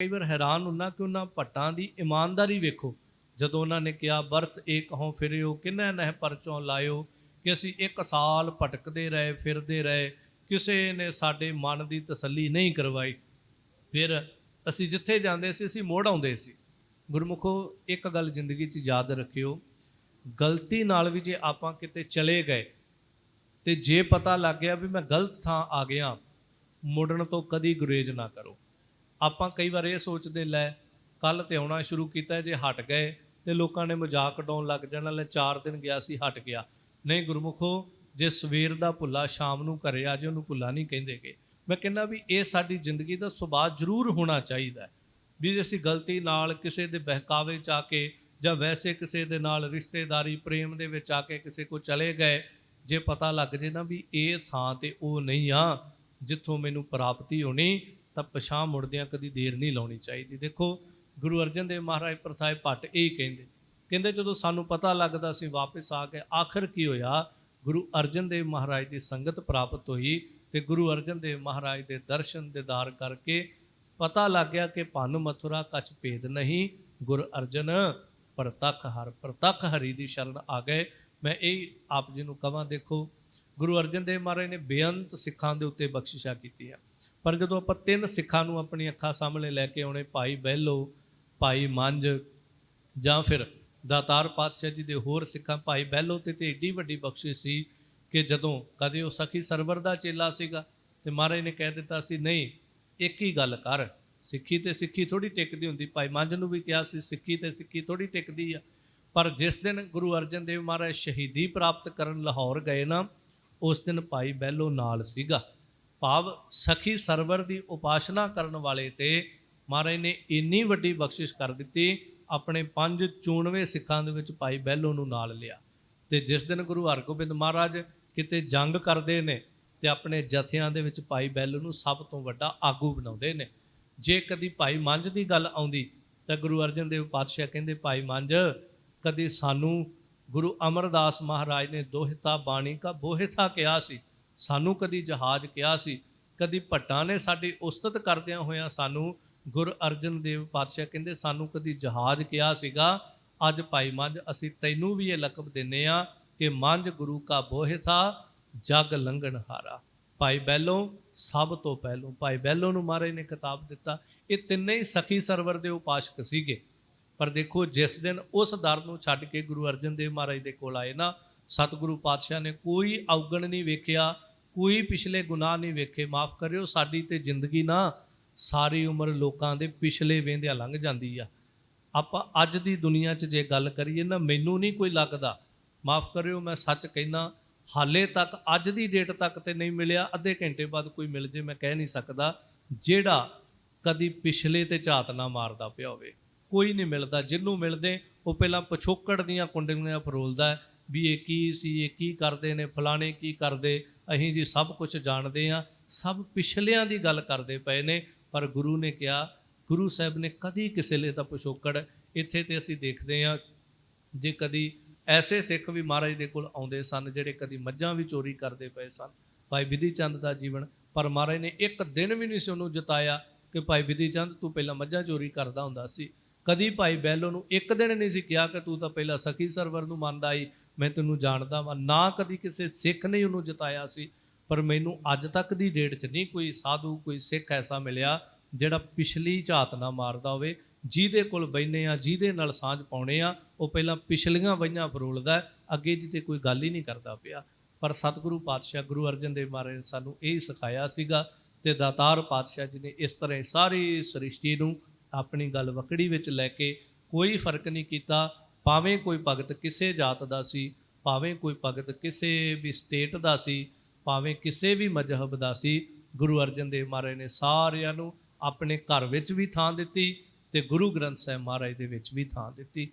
ਕਈ ਵਾਰ ਹੈਰਾਨ ਹੁੰਨਾ ਕਿ ਉਹਨਾਂ ਭੱਟਾਂ ਦੀ ਇਮਾਨਦਾਰੀ ਵੇਖੋ। ਜਦੋਂ ਉਹਨਾਂ ਨੇ ਕਿਹਾ, ਬਰਸ ਏਕ ਹੋਂ ਫਿਰਿਓ ਕਿੰਨੇ ਨਹਿ ਪਰਚੋਂ ਲਾਇਓ ਕਿ ਅਸੀਂ ਇੱਕ ਸਾਲ ਭਟਕਦੇ ਰਹੇ, ਫਿਰਦੇ ਰਹੇ, ਕਿਸੇ ਨੇ ਸਾਡੇ ਮਨ ਦੀ ਤਸੱਲੀ ਨਹੀਂ ਕਰਵਾਈ। ਫਿਰ ਅਸੀਂ ਜਿੱਥੇ ਜਾਂਦੇ ਸੀ, ਅਸੀਂ ਮੋੜ ਆਉਂਦੇ ਸੀ। ਗੁਰਮੁਖੋ, ਇੱਕ ਗੱਲ ਜ਼ਿੰਦਗੀ 'ਚ ਯਾਦ ਰੱਖਿਓ, ਗਲਤੀ ਨਾਲ ਵੀ ਜੇ ਆਪਾਂ ਕਿਤੇ ਚਲੇ ਗਏ ਤੇ ਜੇ ਪਤਾ ਲੱਗ ਗਿਆ ਵੀ ਮੈਂ ਗਲਤ ਥਾਂ ਆ ਗਿਆ, ਮੁੜਨ ਤੋਂ ਕਦੀ ਗੁਰੇਜ਼ ਨਾ ਕਰੋ। ਆਪਾਂ ਕਈ ਵਾਰ ਇਹ ਸੋਚਦੇ, ਲੈ ਕੱਲ ਤੇ ਆਉਣਾ ਸ਼ੁਰੂ ਕੀਤਾ ਜੇ ਹਟ ਗਏ ਤੇ ਲੋਕਾਂ ਨੇ ਮਜ਼ਾਕ ਉਡਾਉਣ ਲੱਗ ਜਾਣਾ, ਲੈ 4 ਦਿਨ ਗਿਆ ਸੀ, ਹਟ ਗਿਆ। ਨਹੀਂ ਗੁਰਮੁਖੋ, ਜੇ ਸਵੇਰ ਦਾ ਭੁੱਲਾ ਸ਼ਾਮ ਨੂੰ ਘਰੇ ਆ ਜੇ, ਉਹਨੂੰ ਭੁੱਲਾ ਨਹੀਂ ਕਹਿੰਦੇਗੇ। ਮੈਂ ਕਹਿੰਦਾ ਵੀ ਇਹ ਸਾਡੀ ਜ਼ਿੰਦਗੀ ਦਾ ਸੁਭਾਅ ਜ਼ਰੂਰ ਹੋਣਾ ਚਾਹੀਦਾ ਵੀ ਜੇ ਅਸੀਂ ਗਲਤੀ ਨਾਲ ਕਿਸੇ ਦੇ ਬਹਿਕਾਵੇ ਚ ਆ ਕੇ ਜਾਂ ਵੈਸੇ ਕਿਸੇ ਦੇ ਨਾਲ ਰਿਸ਼ਤੇਦਾਰੀ, ਪ੍ਰੇਮ ਦੇ ਵਿੱਚ ਆ ਕੇ ਕਿਸੇ ਕੋ ਚਲੇ ਗਏ, ਜੇ ਪਤਾ ਲੱਗ ਜੇ ਨਾ ਵੀ ਇਹ ਥਾਂ ਤੇ ਉਹ ਨਹੀਂ ਆ, ਜਿੱਥੋਂ ਮੈਨੂੰ ਪ੍ਰਾਪਤੀ ਹੋਣੀ ਤਾਂ ਪਛਾਣ ਮੁੜਦਿਆਂ ਕਦੀ ਦੇਰ ਨਹੀਂ ਲਾਉਣੀ ਚਾਹੀਦੀ। ਦੇਖੋ, ਗੁਰੂ ਅਰਜਨ ਦੇਵ ਮਹਾਰਾਜ ਪ੍ਰਥਾਏ ਭੱਟ ਇਹ ਕਹਿੰਦੇ ਕਹਿੰਦੇ ਜਦੋਂ ਸਾਨੂੰ ਪਤਾ ਲੱਗਦਾ ਸੀ ਵਾਪਸ ਆ ਕੇ ਆਖਰ ਕੀ ਹੋਇਆ, ਗੁਰੂ ਅਰਜਨ ਦੇਵ ਮਹਾਰਾਜ ਦੀ ਸੰਗਤ ਪ੍ਰਾਪਤ ਹੋਈ ਤੇ ਗੁਰੂ ਅਰਜਨ ਦੇਵ ਮਹਾਰਾਜ ਦੇ ਦਰਸ਼ਨ ਦਿਦਾਰ ਕਰਕੇ ਪਤਾ ਲੱਗ ਗਿਆ ਕਿ ਭੰਨ ਮਥੁਰਾ ਕਛ ਭੇਦ ਨਹੀਂ, ਗੁਰ ਅਰਜਨ ਪ੍ਰਤੱਖ ਹਰ, ਪ੍ਰਤੱਖ ਹਰੀ ਦੀ ਸ਼ਰਨ ਆ ਗਏ। ਮੈਂ ਇਹ ਆਪ ਜੀ ਨੂੰ ਕਹਾਂ ਦੇਖੋ, ਗੁਰੂ ਅਰਜਨ ਦੇਵ ਮਹਾਰਾਜ ਨੇ ਬੇਅੰਤ ਸਿੱਖਾਂ ਦੇ ਉੱਤੇ ਬਖਸ਼ਿਸ਼ਾਂ ਕੀਤੀਆਂ। ਪਰ ਜਦੋਂ ਆਪਾਂ ਤਿੰਨ ਸਿੱਖਾਂ ਨੂੰ ਆਪਣੀ ਅੱਖਾਂ ਸਾਹਮਣੇ ਲੈ ਕੇ ਆਉਣੇ, ਭਾਈ ਬਹਿਲੋ ਭਾਈ ਮੰਝ ਜਾਂ ਫਿਰ ਦਾਤਾਰ ਪਾਤਸ਼ਾਹ ਜੀ ਦੇ ਹੋਰ ਸਿੱਖਾਂ, ਭਾਈ ਬਹਿਲੋ ਤੇ ਤੇ ਏਡੀ ਵੱਡੀ ਬਖਸ਼ਿਸ਼ ਸੀ ਕਿ ਜਦੋਂ ਕਦੇ ਉਹ ਸਖੀ ਸਰਵਰ ਦਾ ਚੇਲਾ ਸੀਗਾ ਤੇ ਮਹਾਰਾਜ ਨੇ ਕਹਿ ਦਿੱਤਾ ਸੀ, ਨਹੀਂ, ਇੱਕ ਹੀ ਗੱਲ ਕਰ, ਸਿੱਖੀ ਤੇ ਸਿੱਖੀ ਥੋੜੀ ਟਿਕਦੀ ਹੁੰਦੀ। ਭਾਈ ਮੰਝ ਨੂੰ ਵੀ ਕਿਹਾ ਸੀ, ਸਿੱਖੀ ਤੇ ਸਿੱਖੀ ਥੋੜੀ ਟਿਕਦੀ ਆ। ਪਰ ਜਿਸ ਦਿਨ ਗੁਰੂ ਅਰਜਨ ਦੇਵ ਮਹਾਰਾਜ ਸ਼ਹੀਦੀ ਪ੍ਰਾਪਤ ਕਰਨ ਲਾਹੌਰ ਗਏ ਨਾ, ਉਸ ਦਿਨ ਭਾਈ ਬਹਿਲੋ ਨਾਲ ਸੀਗਾ। ਭਾਵ ਸਖੀ ਸਰਵਰ ਦੀ ਉਪਾਸ਼ਨਾ ਕਰਨ ਵਾਲੇ ਤੇ ਮਹਾਰਾਜ ਨੇ ਇੰਨੀ ਵੱਡੀ ਬਖਸ਼ਿਸ਼ ਕਰ ਦਿੱਤੀ, ਆਪਣੇ ਪੰਜ ਚੂਣਵੇਂ ਸਿੱਖਾਂ ਦੇ ਵਿੱਚ ਭਾਈ ਬਹਿਲੋ ਨੂੰ ਨਾਲ ਲਿਆ। ਤੇ ਜਿਸ ਦਿਨ ਗੁਰੂ ਹਰਗੋਬਿੰਦ ਮਹਾਰਾਜ ਕਿਤੇ ਜੰਗ ਕਰਦੇ ਨੇ ਤੇ ਆਪਣੇ ਜਥਿਆਂ ਦੇ ਵਿੱਚ ਭਾਈ ਬਹਿਲੋ ਨੂੰ ਸਭ ਤੋਂ ਵੱਡਾ ਆਗੂ ਬਣਾਉਂਦੇ ਨੇ। ਜੇ ਕਦੀ ਭਾਈ ਮੰਝ ਦੀ ਗੱਲ ਆਉਂਦੀ, ਤਾਂ ਗੁਰੂ ਅਰਜਨ ਦੇਵ ਪਾਤਸ਼ਾਹ ਕਹਿੰਦੇ, ਭਾਈ ਮੰਝ, ਕਦੀ ਸਾਨੂੰ ਗੁਰੂ ਅਮਰਦਾਸ ਮਹਾਰਾਜ ਨੇ ਦੋਹਿਤਾ ਬਾਣੀ ਕਾ ਬੋਹਿਤਾ ਕਿਹਾ ਸੀ? ਸਾਨੂੰ ਕਦੀ ਜਹਾਜ਼ ਕਿਹਾ ਸੀ, ਕਦੀ ਭੱਟਾਂ ਨੇ ਸਾਡੀ ਉਸਤਤ ਕਰਦਿਆਂ ਹੋਇਆਂ ਸਾਨੂੰ ਗੁਰ ਅਰਜਨ ਦੇਵ ਪਾਤਸ਼ਾਹ ਕਹਿੰਦੇ ਸਾਨੂੰ ਕਦੀ ਜਹਾਜ਼ ਕਿਹਾ ਸੀਗਾ, ਅੱਜ ਭਾਈ ਮੰਝ ਅਸੀਂ ਤੈਨੂੰ ਵੀ ਇਹ ਲਕਬ ਦਿੰਨੇ ਆ ਕਿ ਮੰਝ ਗੁਰੂ ਕਾ ਬੋਹਿਤਾ ਜਗ ਲੰਘਣ ਹਾਰਾ। ਭਾਈ ਬੈਲੋ ਸਭ ਤੋਂ ਪਹਿਲੋਂ, ਭਾਈ ਬੈਲੋ ਨੂੰ ਮਹਾਰਾਜ ਨੇ ਕਿਤਾਬ ਦਿੱਤਾ। ਇਹ ਤਿੰਨੇ ਹੀ ਸਖੀ ਸਰਵਰ ਦੇ ਉਪਾਸ਼ਕ ਸੀਗੇ। ਪਰ ਦੇਖੋ, ਜਿਸ ਦਿਨ ਉਸ ਦਰ ਨੂੰ ਛੱਡ ਕੇ ਗੁਰੂ ਅਰਜਨ ਦੇਵ ਮਹਾਰਾਜ ਦੇ ਕੋਲ ਆਏ ਨਾ, ਸਤਿਗੁਰੂ ਪਾਤਸ਼ਾਹ ਨੇ ਕੋਈ ਔਗਣ ਨਹੀਂ ਵੇਖਿਆ ਕੋਈ ਪਿਛਲੇ ਗੁਨਾਹ ਨਹੀਂ ਵੇਖੇ, ਮਾਫ ਕਰਿਓ, ਸਾਡੀ ਤੇ ਜ਼ਿੰਦਗੀ ਨਾ ਸਾਰੀ ਉਮਰ ਲੋਕਾਂ ਦੇ ਪਿਛਲੇ ਵੇਂਦਿਆਂ ਲੰਘ ਜਾਂਦੀ ਆ। ਆਪਾਂ ਅੱਜ ਦੀ ਦੁਨੀਆ 'ਚ ਜੇ ਗੱਲ ਕਰੀਏ ਨਾ, ਮੈਨੂੰ ਨਹੀਂ ਕੋਈ ਲੱਗਦਾ। ਮਾਫ ਕਰਿਓ, ਮੈਂ ਸੱਚ ਕਹਿਣਾ ਹਾਲੇ ਤੱਕ, ਅੱਜ ਦੀ ਡੇਟ ਤੱਕ ਤੇ ਨਹੀਂ ਮਿਲਿਆ, ਅੱਧੇ ਘੰਟੇ ਬਾਅਦ ਕੋਈ ਮਿਲ ਜੇ, ਮੈਂ ਕਹਿ ਨਹੀਂ ਸਕਦਾ, ਜਿਹੜਾ ਕਦੀ ਪਿਛਲੇ ਤੇ ਝਾਤ ਨਾ ਮਾਰਦਾ ਪਿਆ ਹੋਵੇ। ਕੋਈ ਨਹੀਂ ਮਿਲਦਾ ਜਿੰਨੂੰ ਮਿਲਦੇ, ਉਹ ਪਹਿਲਾਂ ਪਛੋਕੜ ਦੀਆਂ ਕੁੰਡੀਆਂ ਫਰੋਲਦਾ ਵੀ ਇਹ ਕੀ ਸੀ, ਇਹ ਕੀ ਕਰਦੇ ਨੇ, ਫਲਾਣੇ ਕੀ ਕਰਦੇ, ਅਸੀਂ ਜੀ ਸਭ ਕੁਝ ਜਾਣਦੇ ਆ ਸਭ ਪਿਛਲਿਆਂ ਦੀ ਗੱਲ ਕਰਦੇ ਪਏ ਨੇ, ਪਰ ਗੁਰੂ ਨੇ ਕਿਹਾ, ਗੁਰੂ ਸਾਹਿਬ ਨੇ ਕਦੀ ਕਿਸੇ ਲਈ ਤਾਂ ਪਛੋਕੜ, ਇੱਥੇ ਤੇ ਅਸੀਂ ਦੇਖਦੇ ਆ ਜੇ ਕਦੀ ਐਸੇ ਸਿੱਖ ਵੀ ਮਹਾਰਾਜ ਦੇ ਕੋਲ ਆਉਂਦੇ ਸਨ, ਜਿਹੜੇ ਕਦੀ ਮੱਝਾਂ ਵੀ ਚੋਰੀ ਕਰਦੇ ਪਏ ਸਨ, ਭਾਈ ਵਿਧੀ ਚੰਦ ਦਾ ਜੀਵਨ, ਪਰ ਮਹਾਰਾਜ ਨੇ ਇੱਕ ਦਿਨ ਵੀ ਨਹੀਂ ਸੀ ਉਹਨੂੰ ਜਤਾਇਆ ਕਿ ਭਾਈ ਵਿਧੀ ਚੰਦ ਤੂੰ ਪਹਿਲਾਂ ਮੱਝਾਂ ਚੋਰੀ ਕਰਦਾ ਹੁੰਦਾ ਸੀ। ਕਦੀ ਭਾਈ ਬੈਲੋ ਨੂੰ ਇੱਕ ਦਿਨ ਨਹੀਂ ਸੀ ਕਿਹਾ ਕਿ ਤੂੰ ਤਾਂ ਪਹਿਲਾਂ ਸਖੀ ਸਰਵਰ ਨੂੰ ਮੰਨਦਾ ਈ ਮੈਂ ਤੈਨੂੰ ਜਾਣਦਾ ਵਾਂ, ਨਾ ਕਦੀ ਕਿਸੇ ਸਿੱਖ ਨੇ ਉਹਨੂੰ ਜਿਤਾਇਆ ਸੀ, ਪਰ ਮੈਨੂੰ ਅੱਜ ਤੱਕ ਦੀ ਡੇਟ 'ਚ ਨਹੀਂ ਕੋਈ ਸਾਧੂ, ਕੋਈ ਸਿੱਖ ਐਸਾ ਮਿਲਿਆ ਜਿਹੜਾ ਪਿਛਲੀ ਝਾਤ ਨਾ ਮਾਰਦਾ ਹੋਵੇ। ਜਿਹਦੇ ਕੋਲ ਬੈਨੇ ਆ ਜਿਹਦੇ ਨਾਲ ਸਾਂਝ ਪਾਉਣੇ ਆ ਉਹ ਪਹਿਲਾਂ ਪਿਛਲੀਆਂ ਵਈਆਂ ਫਰੋਲਦਾ ਅੱਗੇ ਦੀ ਤੇ ਕੋਈ ਗੱਲ ਹੀ ਨਹੀਂ ਕਰਦਾ ਪਿਆ। ਪਰ ਸਤਿਗੁਰੂ ਪਾਤਸ਼ਾਹ ਗੁਰੂ ਅਰਜਨ ਦੇਵ ਮਹਾਰਾਜ ਨੇ ਸਾਨੂੰ ਇਹ ਹੀ ਸਿਖਾਇਆ ਸੀਗਾ ਤੇ ਦਾਤਾਰ ਪਾਤਸ਼ਾਹ ਜੀ ਨੇ ਇਸ ਤਰ੍ਹਾਂ ਸਾਰੀ ਸ੍ਰਿਸ਼ਟੀ ਨੂੰ ਆਪਣੀ ਗੱਲ ਵਕੜੀ ਵਿੱਚ ਲੈ ਕੇ ਕੋਈ ਫ਼ਰਕ ਨਹੀਂ ਕੀਤਾ। ਭਾਵੇਂ ਕੋਈ ਭਗਤ ਕਿਸੇ ਜਾਤ ਦਾ ਸੀ, ਭਾਵੇਂ ਕੋਈ ਭਗਤ ਕਿਸੇ ਵੀ ਸਟੇਟ ਦਾ ਸੀ, ਭਾਵੇਂ ਕਿਸੇ ਵੀ ਮਜ਼ਹਬ ਦਾ ਸੀ, ਗੁਰੂ ਅਰਜਨ ਦੇਵ ਮਹਾਰਾਜ ਨੇ ਸਾਰਿਆਂ ਨੂੰ ਆਪਣੇ ਘਰ ਵਿੱਚ ਵੀ ਥਾਂ ਦਿੱਤੀ ਤੇ ਗੁਰੂ ਗ੍ਰੰਥ ਸਾਹਿਬ ਮਹਾਰਾਜ ਦੇ ਵਿੱਚ ਵੀ ਥਾਂ ਦਿੱਤੀ।